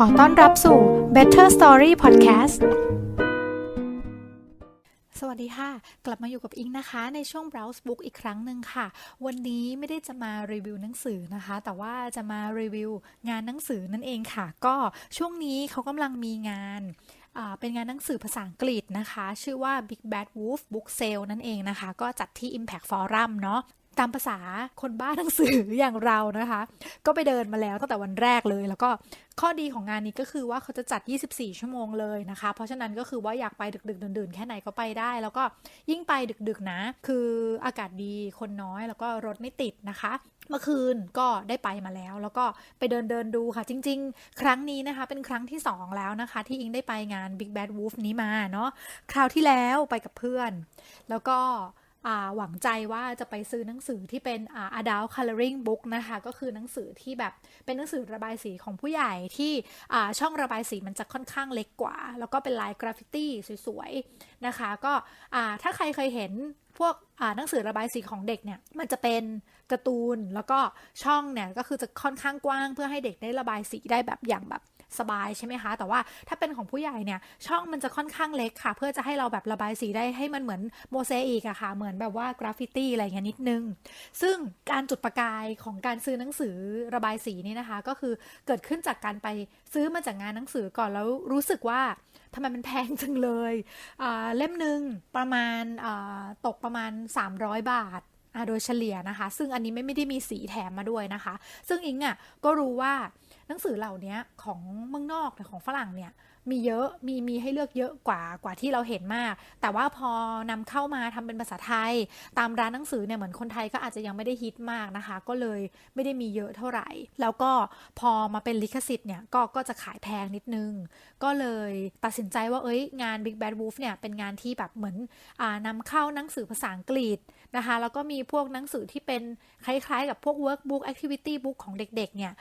ขอต้อนรับสู่ Better Story Podcast สวัสดีค่ะ กลับมาอยู่กับอิงนะคะ ในช่วง Browse Book อีกครั้งหนึ่งค่ะ วันนี้ไม่ได้จะมารีวิวหนังสือนะคะ แต่ว่าจะมารีวิวงานหนังสือนั่นเองค่ะ ก็ช่วงนี้เขากำลังมีงานเป็นงานหนังสือภาษาอังกฤษนะคะ ชื่อว่า Big Bad Wolf Book Sale นั่นเองนะคะ ก็จัดที่ Impact Forum เนาะ ตามภาษาคนบ้าหนังสืออย่างเรานะคะ ก็ไปเดินมาแล้วตั้งแต่วันแรกเลย แล้วก็ข้อดีของงานนี้ก็คือว่าเขาจะจัด 24 ชั่วโมงเลยนะคะ เพราะฉะนั้นก็คือว่าอยากไปดึก ๆ ดื่นๆ แค่ไหนก็ไปได้ แล้วก็ยิ่งไปดึกๆนะ คืออากาศดีคนน้อยแล้วก็รถไม่ติดนะคะเมื่อคืนก็ได้ไปมาแล้ว แล้วก็ไปเดินเดินดูค่ะ จริง ๆ ครั้งนี้นะคะ เป็นครั้งที่ 2 แล้วนะคะ ที่อิงได้ไปงาน Big Bad Wolf นี้มาเนาะคราวที่แล้วไปกับเพื่อน แล้วก็ หวังใจว่าจะไปซื้อหนังสือที่เป็นอ่า adult coloring book นะคะ ก็คือหนังสือที่แบบเป็นหนังสือระบายสีของผู้ใหญ่ที่ช่องระบายสีมันจะค่อนข้างเล็กกว่า แล้วก็เป็นลายกราฟฟิตี้สวยๆนะคะ ก็ถ้าใครเคยเห็นพวกหนังสือระบายสีของเด็กเนี่ยมันจะเป็นการ์ตูนแล้วก็ช่องเนี่ยก็คือจะค่อนข้างกว้างเพื่อให้เด็กได้ระบายสีได้แบบอย่างแบบ สบายใช่ไหมคะ แต่ว่าถ้าเป็นของผู้ใหญ่เนี่ยช่องมันจะค่อนข้างเล็กค่ะ เพื่อจะให้เราแบบระบายสีได้ให้มันเหมือนโมเสอิกอะค่ะ เหมือนแบบว่ากราฟฟิตี้อะไรอย่างเงี้ยนิดนึง ซึ่งการจุดประกายของการซื้อหนังสือระบายสีนี่นะคะ ก็คือเกิดขึ้นจากการไปซื้อมาจากงานหนังสือก่อนแล้วรู้สึกว่าทำไมมันแพงจังเลยเล่มหนึ่งประมาณาตกประมาณ 300 บาทอ่าโดยเฉลี่ยนะคะ ซึ่งอันนี้ไม่ไม่ได้มีสีแถมมาด้วยนะคะ ซึ่งอิงอะก็รู้ว่า หนังสือเหล่านี้ของเมืองนอกหรือของฝรั่งเนี่ย มีเยอะมีมีให้เลือกเยอะกว่ากว่าที่เราเห็นมาก แต่ว่าพอนำเข้ามาทำเป็นภาษาไทย ตามร้านหนังสือเนี่ยเหมือนคนไทยก็อาจจะยังไม่ได้ฮิตมากนะคะ ก็เลยไม่ได้มีเยอะเท่าไหร่ แล้วก็พอมาเป็นลิขสิทธิ์เนี่ยก็ก็จะขายแพงนิดนึง ก็เลยตัดสินใจว่าเอ้ยงาน Big Bad Wolf เนี่ยเป็นงานที่แบบเหมือนอ่านำเข้าหนังสือภาษาอังกฤษนะคะ แล้วก็มีพวกหนังสือที่เป็นคล้ายๆ กับพวก workbook activity book ของเด็กๆเนี่ย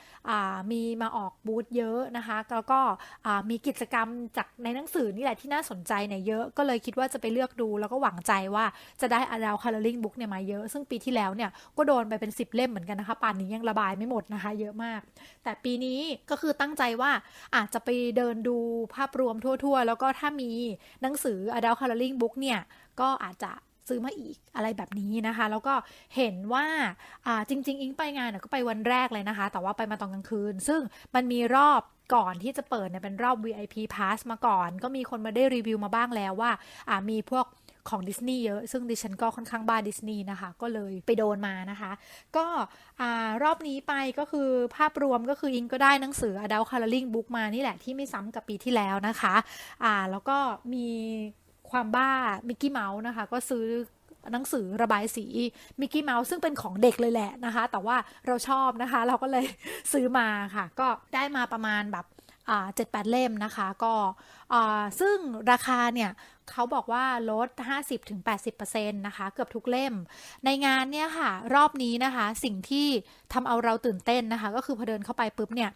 มีมาออกบูธเยอะนะคะ แล้วก็มีกิจกรรมจากในหนังสือนี่แหละที่น่าสนใจเนี่ยเยอะก็เลยคิดว่าจะไปเลือกดู แล้วก็หวังใจว่าจะได้ adult coloring book เนี่ยมาเยอะ ซึ่งปีที่แล้วเนี่ยก็โดนไปเป็น 10 เล่มเหมือนกันนะคะป่านนี้ยังระบายไม่หมดนะคะ เยอะมาก แต่ปีนี้ก็คือตั้งใจว่าอาจจะไปเดินดูภาพรวมทั่ว ๆ แล้วก็ถ้ามีหนังสือ adult coloring book เนี่ยก็อาจจะซื้อมาอีกอะไรแบบนี้นะคะ แล้วก็เห็นว่าาจริง ๆ อิงไปงานก็ไปวันแรกเลยนะคะ แต่ว่าไปมาตอนกลางคืน ซึ่งมันมีรอบ ก่อนที่จะเปิดเนี่ยเป็นรอบ VIP Pass มาก่อน ก็มีคนมาได้รีวิวมาบ้างแล้วว่าอ่ามีพวกของดิสนีย์เยอะ ซึ่งดิฉันก็ค่อนข้างบ้าดิสนีย์นะคะ ก็เลยไปโดนมานะคะ ก็อ่ารอบนี้ไปก็คือภาพรวมก็คืออิงก็ได้หนังสือ Adult Coloring Book มานี่แหละที่ไม่ซ้ำกับปีที่แล้วนะคะ อ่าแล้วก็มีความบ้ามิกกี้เมาส์นะคะ ก็ซื้อ หนังสือระบายสีมิกกี้เมาส์ซึ่งเป็นของเด็กเลยแหละนะคะ แต่ว่าเราชอบนะคะ เราก็เลยซื้อมาค่ะ ก็ได้มาประมาณแบบเจ็ดแปดเล่มนะคะก็ซึ่งราคาเนี่ยเขาบอกว่าลด 50-80%นะคะ เกือบทุกเล่ม ในงานเนี่ยค่ะ รอบนี้นะคะ สิ่งที่ทำเอาเราตื่นเต้นนะคะ ก็คือพอเดินเข้าไปปุ๊บเนี่ย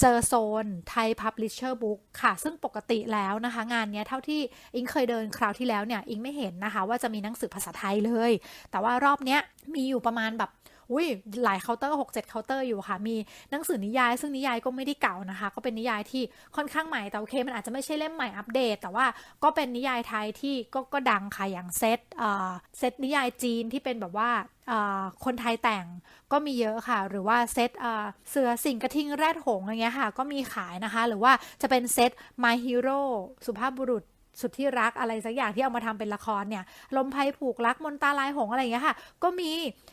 เจอโซนไทย Publisher Book ค่ะ ซึ่งปกติแล้วนะคะ งานเนี้ยเท่าที่อิงเคยเดินคราวที่แล้วเนี่ย อิงไม่เห็นนะคะ ว่าจะมีหนังสือภาษาไทยเลย แต่ว่ารอบเนี้ยมีอยู่ประมาณแบบอุ้ยหลายเคาน์เตอร์6 7เจ็ดเคาน์เตอร์อยู่ค่ะ มีหนังสือนิยาย ซึ่งนิยายก็ไม่ได้เก่านะคะ ก็เป็นนิยายที่ค่อนข้างใหม่ แต่โอเค มันอาจจะไม่ใช่เล่มใหม่อัปเดต แต่ว่าก็เป็นนิยายไทยที่ก็ก็ดังค่ะ อย่างเซตเอ่อเซตนิยายจีนที่เป็นแบบว่า คนไทยแต่งก็มีเยอะค่ะ หรือว่าเซตเสือสิงกระทิงแรดหงอะไรเงี้ยค่ะ ก็มีขายนะคะ หรือว่าจะเป็นเซต My Hero สุภาพบุรุษ สุดที่รักอะไรสักอย่างที่เอามาทำเป็นละครเนี่ยลมไพผูกรักมนตาลายหงอะไรอย่างเงี้ยค่ะ ก็มี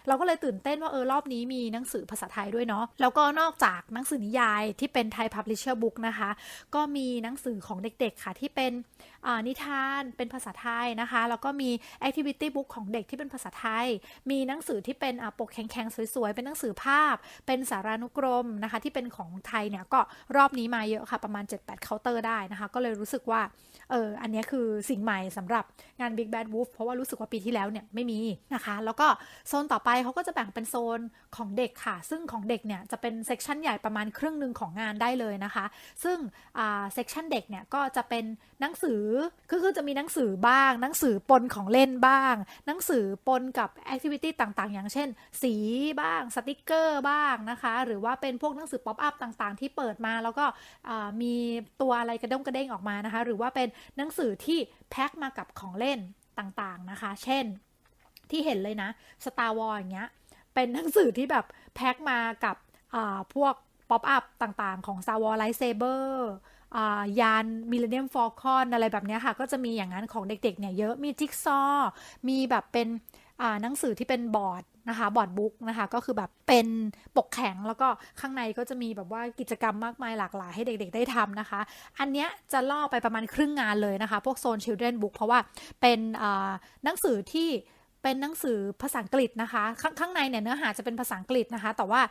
เราก็เลยตื่นเต้นว่าเออรอบนี้มีหนังสือภาษาไทยด้วยเนาะแล้วก็นอกจากหนังสือนิยายที่เป็นไทย Publisher Book นะคะ ก็มีหนังสือของเด็กๆค่ะที่เป็นนิทานเป็นภาษาไทยนะคะ แล้วก็มี Activity Book ของเด็กที่เป็นภาษาไทย มีหนังสือที่เป็นปกแข็งๆสวยๆ เป็นหนังสือภาพ เป็นสารานุกรมนะคะ ที่เป็นของไทยเนี่ยก็รอบนี้มาเยอะค่ะประมาณ 7-8เคาน์เตอร์ได้นะคะ ก็เลยรู้สึกว่าเอออันนเนี้ยคือสิ่งใหม่สำหรับงาน Big Bad Wolf เพราะว่ารู้สึกว่าปีที่แล้วเนี่ยไม่มีนะคะ แล้วก็โซนต่อไปเขาก็จะแบ่งเป็นโซนของเด็กค่ะ ซึ่งของเด็กเนี่ยจะเป็นเซกชันใหญ่ประมาณครึ่งหนึ่งของงานได้เลยนะคะ ซึ่งเซกชันเด็กเนี่ยก็จะเป็นหนังสือก็คือจะมีหนังสือบ้าง หนังสือปนของเล่นบ้าง หนังสือปนกับแอคทิวิตี้ต่างๆ อย่างเช่น สีบ้างสติกเกอร์บ้างนะคะ หรือว่าเป็นพวกหนังสือป๊อปอัพต่างๆ ที่เปิดมาแล้วก็มีตัวอะไรกระด้งกระเด้งออกมานะคะ หรือว่าเป็นหนังสือที่แพ็คมากับของเล่นต่างๆนะคะ เช่นที่เห็นเลยนะ Star Wars อย่างเงี้ย เป็นหนังสือที่แบบแพ็คมากับพวกป๊อปอัพต่างๆ ของ Star Wars Lightsaber อ่ายาน Millennium Falcon อะไรแบบเนี้ยค่ะ ก็จะมีอย่างนั้นของเด็กๆเนี่ยเยอะมีจิ๊กซอว์มีแบบเป็นหนังสือที่เป็นบอร์ด นะคะบอร์ดบุ๊กนะคะก็คือแบบเป็นปกแข็งแล้วก็ข้างในก็จะมีแบบว่ากิจกรรมมากมายหลากหลายให้เด็กๆได้ทำนะคะ อันเนี้ยจะล่อไปประมาณครึ่งงานเลยนะคะ พวกโซน Children Book เพราะว่าเป็นอ่าหนังสือที่ เป็นหนังสือภาษาอังกฤษนะคะ ข้างข้างในเนี่ยเนื้อหาจะเป็นภาษาอังกฤษนะคะ แต่ว่า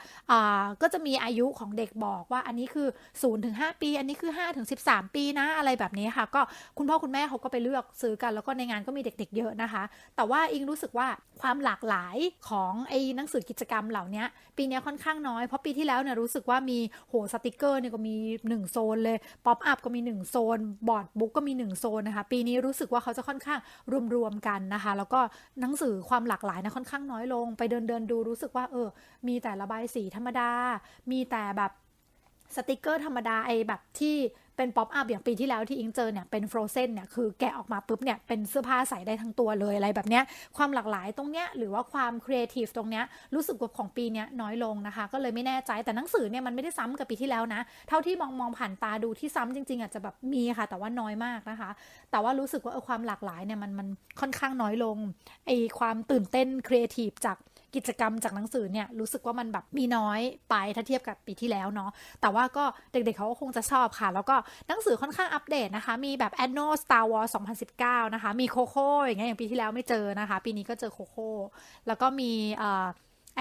ก็จะมีอายุของเด็กบอกว่าอันนี้คือ0ถึง5ปี อันนี้คือ5ถึง13ปีนะอะไรแบบนี้ค่ะ ก็คุณพ่อคุณแม่เขาก็ไปเลือกซื้อกัน แล้วก็ในงานก็มีเด็ก ๆ เยอะนะคะ แต่ว่าอิงรู้สึกว่าความหลากหลายของไอ้หนังสือกิจกรรมเหล่านี้ปีนี้ค่อนข้างน้อย เพราะปีที่แล้วเนี่ยรู้สึกว่ามีโหสติกเกอร์เนี่ยก็มี 1 โซนเลยป๊อปอัพก็มี 1 โซน บอร์ดบุ๊กก็มี 1 โซนนะคะ ปีนี้รู้สึกว่าเขาจะค่อนข้างรวมๆกันนะคะ แล้วก็หนังสือความหลากหลายนะค่อนข้างน้อยลง ไปเดินเดินดูรู้สึกว่า เออ มีแต่ระบายสีธรรมดา มีแต่แบบสติกเกอร์ธรรมดาไอแบบที่ เป็นป๊อปอัพอย่างปีที่แล้วที่อิงเจอเนี่ยเป็นฟรอเซนเนี่ยคือแกะออกมาปุ๊บเนี่ยเป็นเสื้อผ้าใส่ได้ทั้งตัวเลยอะไรแบบเนี้ยความหลากหลายตรงเนี้ยหรือว่าความครีเอทีฟตรงเนี้ยรู้สึกว่าของปีเนี้ยน้อยลงนะคะ ก็เลยไม่แน่ใจแต่หนังสือเนี่ยมันไม่ได้ซ้ำกับปีที่แล้วนะ เท่าที่มองมองผ่านตาดูที่ซ้ำจริง ๆอาจจะแบบมีค่ะ แต่ว่าน้อยมากนะคะ แต่ว่ารู้สึกว่าเออความหลากหลายเนี่ยมันมันค่อนข้างน้อยลงไอความตื่นเต้นครีเอทีฟจาก กิจกรรมจากหนังสือเนี่ยรู้สึกว่ามันแบบมีน้อยไปถ้าเทียบกับปีที่แล้วเนาะแต่ว่าก็เด็กๆเขาก็คงจะชอบค่ะ แล้วก็หนังสือค่อนข้างอัปเดตนะคะ มีแบบ Annual Star Wars 2019 นะคะ มีโคโค่อย่างเงี้ยอย่างปีที่แล้วไม่เจอนะคะ ปีนี้ก็เจอโคโค่แล้วก็มีเอ่อ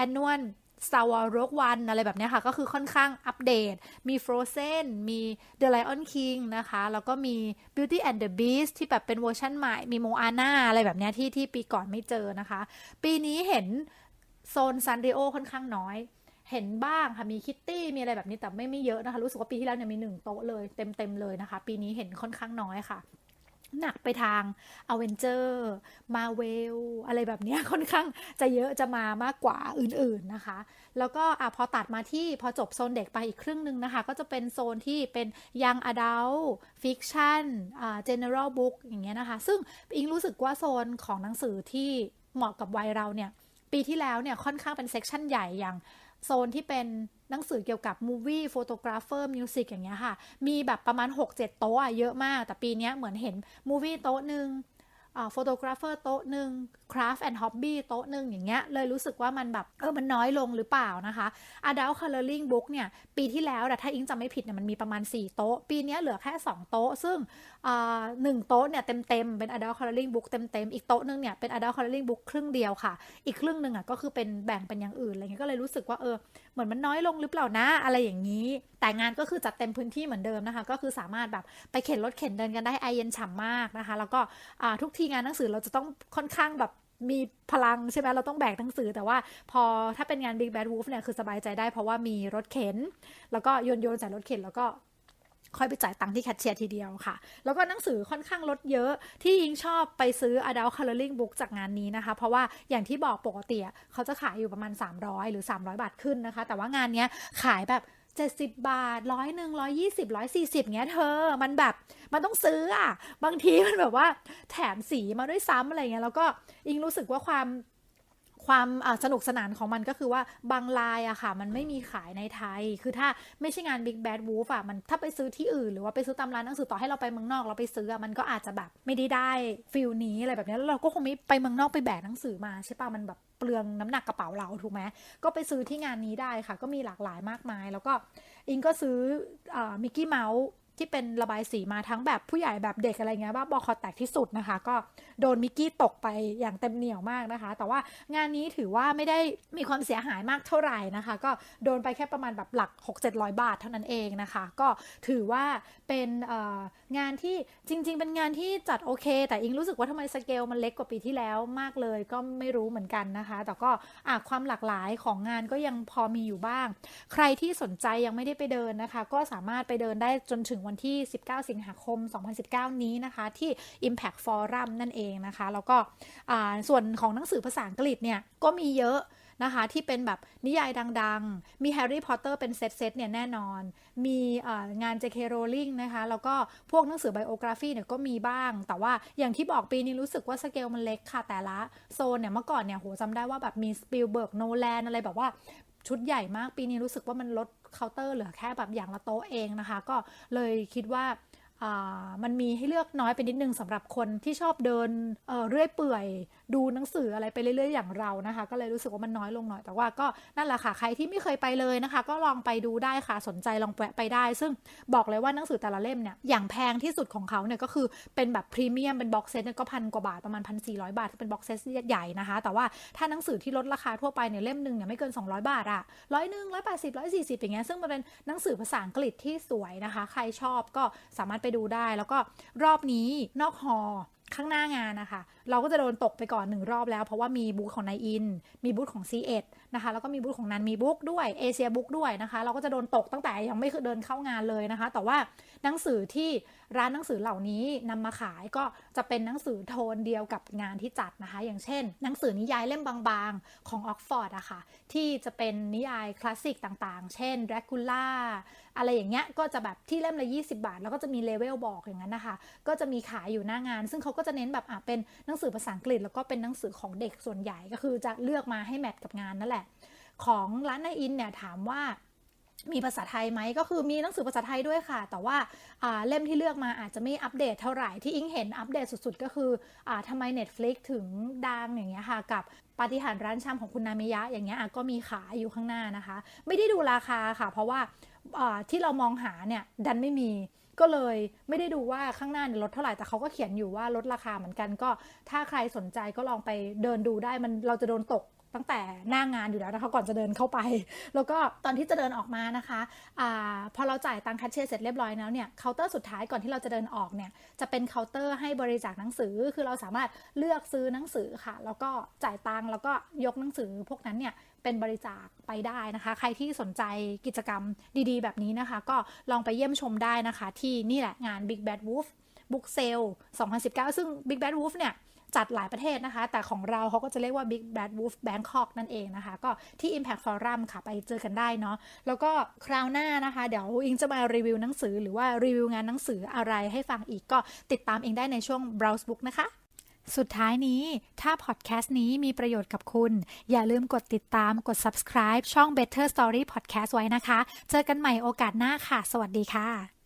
Annual Star Wars Rogue One อะไรแบบเนี้ยค่ะ ก็คือค่อนข้างอัปเดต มี Frozen มี The Lion King นะคะ แล้วก็มี Beauty and the Beast ที่แบบเป็นเวอร์ชันใหม่ มี Moana อะไรแบบเนี้ยที่ที่ปีก่อนไม่เจอนะคะ ปีนี้เห็น โซนซันริโอค่อนข้างน้อย เห็นบ้างค่ะมีคิตตี้มีอะไรแบบนี้แต่ไม่ไม่เยอะนะคะ รู้สึกว่าปีที่แล้วเนี่ยมีหนึ่งโต๊ะเลยเต็มเต็มเลยนะคะ ปีนี้เห็นค่อนข้างน้อยค่ะ หนักไปทางอเวนเจอร์มาเวลอะไรแบบนี้ค่อนข้างจะเยอะจะมามากกว่าอื่นๆนะคะ แล้วก็อพอตัดมาที่พอจบโซนเด็กไปอีกครึ่งหนึ่งนะคะ ก็จะเป็นโซนที่เป็นยังอดัลฟิกชันอ่า general book อย่างเงี้ยนะคะ ซึ่งอิงรู้สึกว่าโซนของหนังสือที่เหมาะกับวัยเราเนี่ย ปีที่แล้วเนี่ยค่อนข้างเป็นเซกชันใหญ่อย่างโซนที่เป็นหนังสือเกี่ยวกับมูวี่โฟโตกราฟเฟอร์มิวสิกอย่างเงี้ยค่ะ มีแบบประมาณ 6-7 โต๊ะอะเยอะมาก แต่ปีนี้เหมือนเห็นมูวี่โต๊ะหนึ่ง โฟโตกราฟเฟอร์โต๊ะหนึ่งคราฟแอนด์ฮ็อบบี้โต๊ะหนึ่งอย่างเงี้ยเลยรู้สึกว่ามันแบบเออมันน้อยลงหรือเปล่านะคะ Adult Coloring Book เนี่ย ปีที่แล้วแต่ถ้าอิงจำไม่ผิดเนี่ยมันมีประมาณ 4 โต๊ะ ปีนี้เหลือแค่ 2 โต๊ะ ซึ่งหนึ่งโต๊ะเนี่ยเต็มๆ เป็น adult coloring book เต็มๆ อีกโต๊ะนึงเนี่ยเป็น adult coloring book ครึ่งเดียวค่ะ อีกครึ่งหนึ่งอะก็คือเป็นแบ่งเป็นอย่างอื่นอะไรเงี้ยก็เลยรู้สึกว่าเออเหมือนมันน้อยลงหรือเปล่านะอะไรอย่างนี้ แต่งานก็คือจัดเต็มพื้นที่เหมือนเดิมนะคะ ก็คือสามารถแบบไปเข็นรถเข็นเดินกันได้ไอเย็นฉ่ำมากนะคะ แล้วก็ทุกทีงานหนังสือเราจะต้องค่อนข้างแบบมีพลังใช่ไหมเราต้องแบกหนังสือ แต่ว่าพอถ้าเป็นงาน Big Bad Wolf เนี่ยคือสบายใจได้เพราะว่ามีรถเข็น แล้วก็โยนโยนใส่รถเข็นแล้วก็ค่อยไปจ่ายตังค์ที่แคชเชียร์ทีเดียวค่ะ แล้วก็หนังสือค่อนข้างลดเยอะ ที่ยิงชอบไปซื้อ Adult Coloring Book จากงานนี้นะคะ เพราะว่าอย่างที่บอกปกติเขาจะขายอยู่ประมาณ 300 หรือ 300 บาทขึ้นนะคะ แต่ว่างานนี้ขายแบบ 70 บาทร้อยหนึ่งร้อยยี่สิบร้อยสี่สิบเงี้ยเธอ มันแบบมันต้องซื้ออะ บางทีมันแบบว่าแถมสีมาด้วยซ้ำอะไรเงี้ยแล้วก็ยิงรู้สึกว่าความความสนุกสนานของมันก็คือว่าบางลายอะค่ะ มันไม่มีขายในไทย คือถ้าไม่ใช่งาน Big Bad Wolf อะมันถ้าไปซื้อที่อื่น หรือว่าไปซื้อตามร้านหนังสือต่อให้เราไปเมืองนอกเราไปซื้ออะมันก็อาจจะแบบไม่ได้ได้ฟิลนี้อะไรแบบนี้แล้วเราก็คงไม่ไปเมืองนอกไปแบกหนังสือมาใช่ปะมันแบบ เปลืองน้ำหนักกระเป๋าเราถูกไหมก็ไปซื้อที่งานนี้ได้ค่ะ ก็มีหลากหลายมากมาย แล้วก็อิงก็ซื้อมิกกี้เมาส์ ที่เป็นระบายสีมาทั้งแบบผู้ใหญ่แบบเด็กอะไรเงี้ยว่าบอคอแตกที่สุดนะคะ ก็โดนมิกกี้ตกไปอย่างเต็มเหนียวมากนะคะ แต่ว่างานนี้ถือว่าไม่ได้มีความเสียหายมากเท่าไหร่นะคะ ก็โดนไปแค่ประมาณแบบหลัก 6-700 บาทเท่านั้นเองนะคะ ก็ถือว่าเป็นงานที่จริง ๆ เป็นงานที่จัดโอเค แต่อิงรู้สึกว่าทำไมสเกลมันเล็กกว่าปีที่แล้วมากเลยก็ไม่รู้เหมือนกันนะคะ แต่ก็ความหลากหลายของงานก็ยังพอมีอยู่บ้าง ใครที่สนใจยังไม่ได้ไปเดินนะคะ ก็สามารถไปเดินได้จนถึงวันันที่ 19 สิงหาคม 2019 นี้นะคะ ที่ Impact Forum นั่นเองนะคะ แล้วก็ส่วนของหนังสือภาษาอังกฤษเนี่ยก็มีเยอะนะคะที่เป็นแบบนิยายดังๆ มีแฮร์รี่พอตเตอร์เป็นเซตๆเนี่ยแน่นอน มีงาน J.K. Rowling นะคะ แล้วก็พวกหนังสือไบโอกราฟีเนี่ยก็มีบ้าง แต่ว่าอย่างที่บอกปีนี้รู้สึกว่าสเกลมันเล็กค่ะ แต่ละโซนเนี่ยเมื่อก่อนเนี่ยโหจำได้ว่าแบบมีสปิลเบิร์กโนแลนอะไรแบบว่าชุดใหญ่มากปีนี้รู้สึกว่ามันลด เคาน์เตอร์เหลือแค่แบบอย่างละโต๊ะเองนะคะ ก็เลยคิดว่ามันมีให้เลือกน้อยไปนิดนึงสำหรับคนที่ชอบเดินเเรื่อยเปื่อย ดูหนังสืออะไรไปเรื่อยๆอย่างเรานะคะ ก็เลยรู้สึกว่ามันน้อยลงหน่อย แต่ว่าก็นั่นแหละค่ะ ใครที่ไม่เคยไปเลยนะคะ ก็ลองไปดูได้ค่ะ สนใจลองแวะไปได้ ซึ่งบอกเลยว่าหนังสือแต่ละเล่มเนี่ย อย่างแพงที่สุดของเขาเนี่ยก็คือเป็นแบบพรีเมียม เป็นบ็อกเซตเนี่ยก็พันกว่าบาท ประมาณพันสี่ร้อยบาทที่เป็นบ็อกเซตใหญ่นะคะ แต่ว่าถ้าหนังสือที่ลดราคาทั่วไปเนี่ยเล่มหนึ่งเนี่ยไม่เกิน 200 บาทอะร้อยหนึ่งร้อยแปดสิบร้อยสี่สิบอย่างเงี้ย ซึ่งมันเป็นหนังสือภาษาอังกฤษที่สวยนะคะ ใครชอบก็สามารถไปดูได้ แล้วก็รอบนี้นอกฮอข้างหน้างานนะคะเราก็จะโดนตกไปก่อนหนึ่งรอบแล้วเพราะว่ามีบูธของนายอิน มีบูธของ C1 นะคะ แล้วก็มีบูธของนันมีบุ๊กด้วยเอเชียบุ๊กด้วยนะคะ เราก็จะโดนตกตั้งแต่ยังไม่เดินเข้างานเลยนะคะ แต่ว่าหนังสือที่ร้านหนังสือเหล่านี้นำมาขายก็จะเป็นหนังสือโทนเดียวกับงานที่จัดนะคะ อย่างเช่น หนังสือนิยายเล่มบางๆของออกฟอร์ดอะค่ะที่จะเป็นนิยายคลาสสิกต่างๆ เช่น Dracula อะไรอย่างเงี้ยก็จะแบบที่เล่มละ 20 บาท แล้วก็จะมีเลเวลบอกอย่างนั้นนะคะ ก็จะมีขายอยู่หน้างาน ซึ่งเขาก็จะเน้นแบบอะเป็นนังสือภาษาอังกฤษแล้วก็เป็นหนังสือของเด็กส่วนใหญ่ก็คือจะเลือกมาให้แมทกับงานนั่นแหละ ของร้านนายอินเนี่ยถามว่ามีภาษาไทยไหมก็คือมีหนังสือภาษาไทยด้วยค่ะ แต่ว่าาเล่มที่เลือกมาอาจจะไม่อัปเดตเท่าไหร่ที่อิงเห็นอัปเดตสุดๆ ก็คืออ่าทำไม Netflix ถึงดังอย่างเงี้ยค่ะ กับปาฏิหาริย์ร้านชำของคุณนามิยะ อย่างเงี้ยก็มีขายอยู่ข้างหน้านะคะ ไม่ได้ดูราคาค่ะ เพราะว่าอ่าที่เรามองหาเนี่ยดันไม่มี ก็เลยไม่ได้ดูว่าข้างหน้าเนี่ยลดเท่าไหร่แต่เขาก็เขียนอยู่ว่าลดราคาเหมือนกันก็ ถ้าใครสนใจก็ลองไปเดินดูได้มันเราจะโดนตก ตั้งแต่หน้างานอยู่แล้วนะคะก่อนจะเดินเข้าไป แล้วก็ตอนที่จะเดินออกมานะคะอพอเราจ่ายตังคัชเชยร์เสร็จเรียบร้อยแล้วเนี่ยเคาน์เตอร์สุดท้ายก่อนที่เราจะเดินออกเนี่ยจะเป็นเคาน์เตอร์ให้บริจาคหนังสือ คือเราสามารถเลือกซื้อหนังสือค่ะ แล้วก็จ่ายตังค์แล้วก็ยกหนังสือพวกนั้นเนี่ยเป็นบริจาคไปได้นะคะ ใครที่สนใจกิจกรรมดีๆ แบบนี้นะคะ ก็ลองไปเยี่ยมชมได้นะคะ ที่นี่แหละงาน Big Bad Wolf Book Sale 2019 ซึ่ง Big Bad Wolf เนี่ย จัดหลายประเทศนะคะ แต่ของเราเขาก็จะเรียกว่า Big Bad Wolf Bangkok นั่นเองนะคะ ก็ที่ Impact Forum ค่ะ ไปเจอกันได้เนาะแล้วก็คราวหน้านะคะ เดี๋ยวอิงจะมารีวิวหนังสือหรือว่ารีวิวงานหนังสืออะไรให้ฟังอีกก็ติดตามเองได้ในช่วง Browse Book นะคะสุดท้ายนี้ ถ้าพอดแคสต์นี้มีประโยชน์กับคุณ อย่าลืมกดติดตามกด subscribe ช่อง Better Story Podcast ไว้นะคะ เจอกันใหม่โอกาสหน้าค่ะ สวัสดีค่ะ